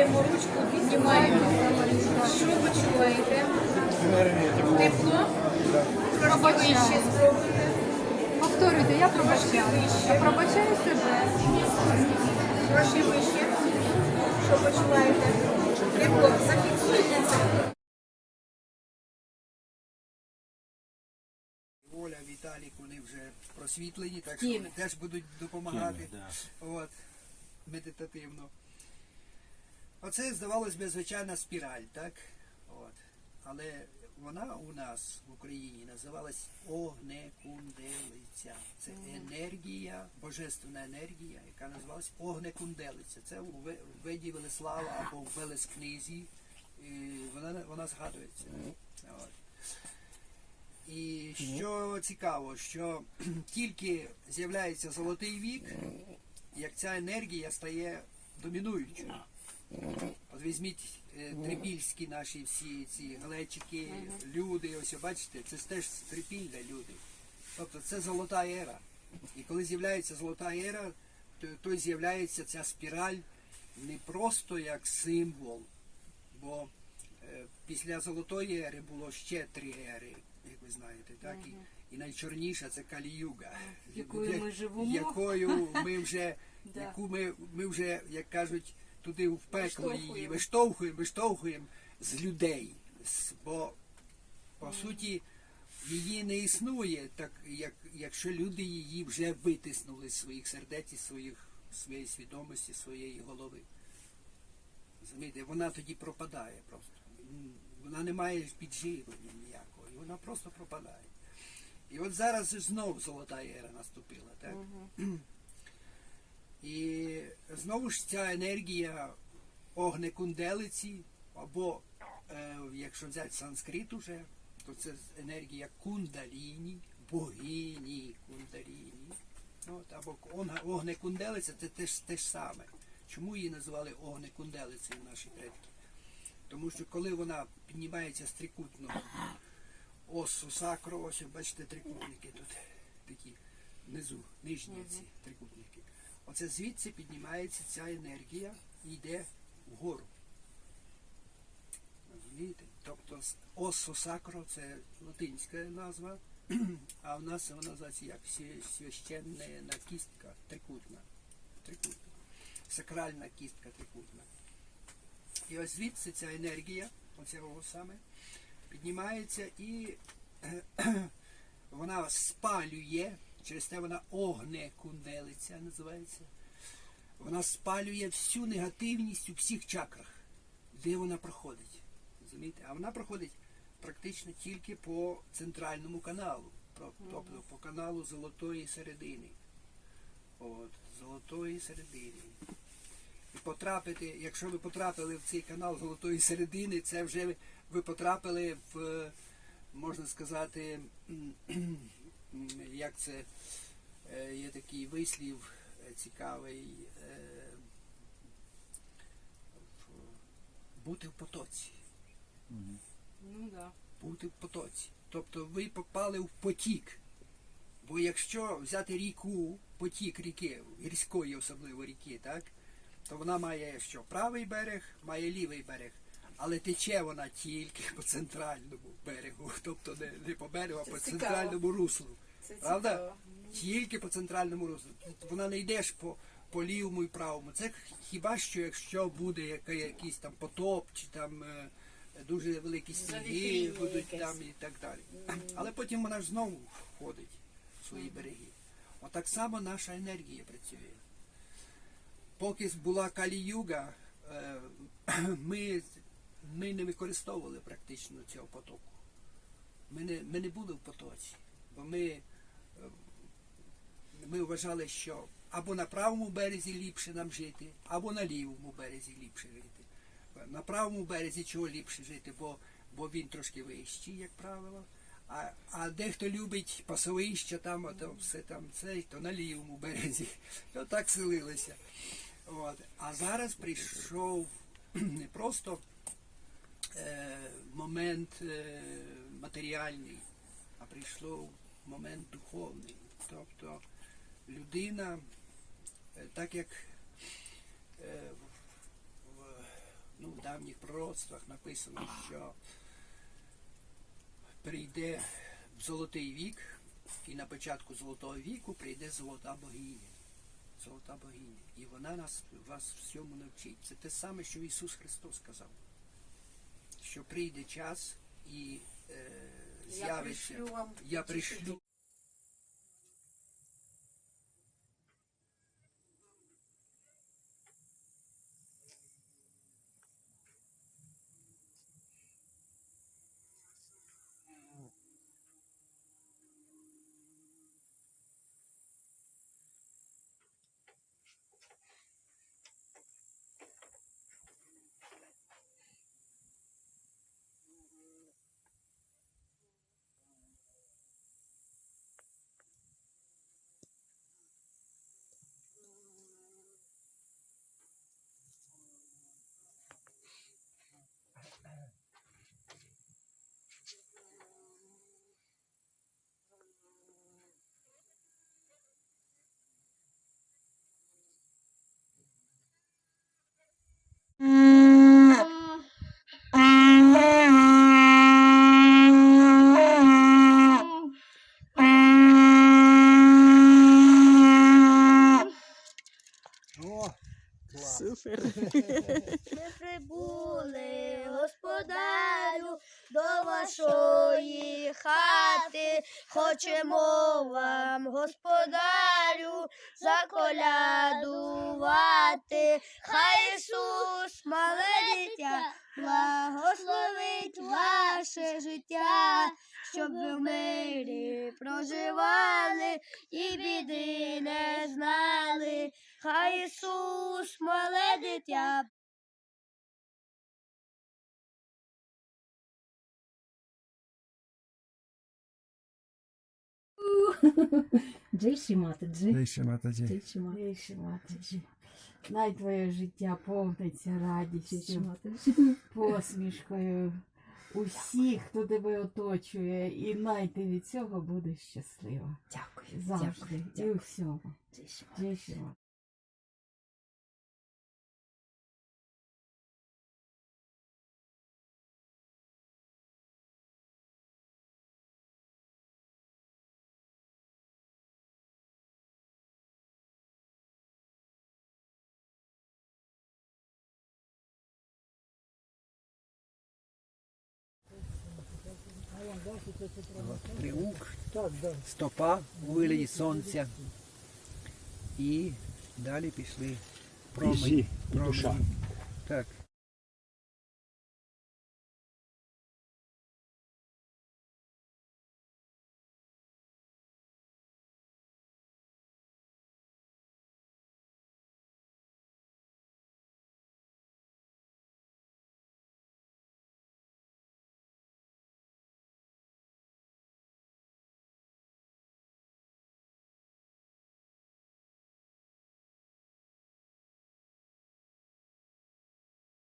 Піднімаємо ручку, піднімаємо. Що почуваєте? Тепло? Трошки. Повторюйте, я пробачаю. Я пробачаю себе. Трошки вище. Що почуваєте? Тепло. Зафіксуйте це. Оля, Віталік, вони вже просвітлені, так що вони теж будуть допомагати от, медитативно. Оце, здавалось би, звичайна спіраль, так? От. Але вона у нас в Україні називалась огнекунделиця. Це енергія, божественна енергія, яка називалась огнекунделиця. Це у Ви- виді Велеслава або в Велескнизі. Вона, вона згадується. От. І що цікаво, що тільки з'являється золотий вік, як ця енергія стає домінуючою. От візьміть е, трипільські наші всі ці глечики, люди, ось бачите, це теж з трипілля люди. Тобто це золота ера. І коли з'являється золота ера, то, то з'являється ця спіраль не просто як символ, бо е, після золотої ери було ще три ери, як ви знаєте, так? І, і найчорніша це Калі-юга, Якою ми живемо. якою ми вже, яку ми, ми вже, як кажуть, туди в пекло її Виштовхуємо. виштовхуємо, з людей. Бо по суті її не існує, так як якщо люди її вже витиснули з своїх сердець, із своїх своєї свідомості, своєї голови. Розумієте, вона тоді пропадає просто. Вона не має підживлення ніякого, і вона просто пропадає. І от зараз знов золота ера наступила, так? І знову ж ця енергія огнекунделиці, або е, якщо взяти санскрит уже, то це енергія кундаліні, богині кундаліні. От, або огнекунделиця це теж те ж саме. Чому її називали огнекунделицею наші предки? Тому що коли вона піднімається з трикутного осу сакро, ось бачите трикутники тут такі внизу, нижні ці. Оце звідси піднімається ця енергія і йде вгору. Розумієте? Тобто осо сакро це латинська назва, а в нас вона називається як священна кістка трикутна. трикутна. Сакральна кістка трикутна. І ось звідси ця енергія, оцього саме, піднімається і вона спалює, через те вона огне кунделиця називається. Вона спалює всю негативність у всіх чакрах, де вона проходить. Розумієте? А вона проходить практично тільки по центральному каналу, тобто по каналу золотої середини. От, золотої середини. І потрапити, якщо ви потрапили в цей канал золотої середини, це вже ви- потрапили в, можна сказати, як це е, є такий вислів е, цікавий. е, Бути в потоці. Ну да. Бути в потоці. Тобто ви попали в потік. Бо якщо взяти ріку, потік ріки, гірської особливо ріки, так, то вона має що? Правий берег, має лівий берег. Але тече вона тільки по центральному берегу, тобто не, не по берегу, а по центральному руслу. Це Правда? Тільки по центральному руслу. Вона не йдеш по, по лівому і правому. Це хіба що якщо буде якийсь там потоп, чи там е, дуже великі сніги будуть якесь. там і так далі. Але потім вона ж знову входить в свої береги. Отак само наша енергія працює. Поки була Калі-юга, е, ми, ми не використовували практично цього потоку. Ми не, ми не були в потоці, бо ми, е, ми вважали, що або на правому березі ліпше нам жити, або на лівому березі ліпше жити. На правому березі чого ліпше жити, бо, бо він трошки вищий, як правило. А, а дехто любить пасовище, там, а то все там цей, то на лівому березі. Отак селилися. От. А зараз прийшов не просто момент е, матеріальний, а прийшов момент духовний. Тобто людина, е, так як е, в- в- древніх пророцтвах написано, що прийде золотий вік, і на початку золотого віку прийде золота богиня. Золота богиня. І вона нас вас всьому навчить. Це те саме, що Ісус Христос сказав. Що прийде час і е, з'явиться. я пришлю. Супер. Хочемо вам, господарю, заколядувати. Хай Ісус, мале дитя, благословить ваше життя, щоб ви в мирі проживали і біди не знали. Хай Ісус, мале дитя, Джей Шимата, Джей. Вище матаді. Джей Шимата. Джей Шимата. Най твоє життя повниться радістю, посмішкою усіх, хто тебе оточує, і най ти від цього будеш щаслива. Дякую. Завжди. І у всьому. Джейші Шимата. Тріумф, стопа у вигляді сонця. І далі пішли промені. Так.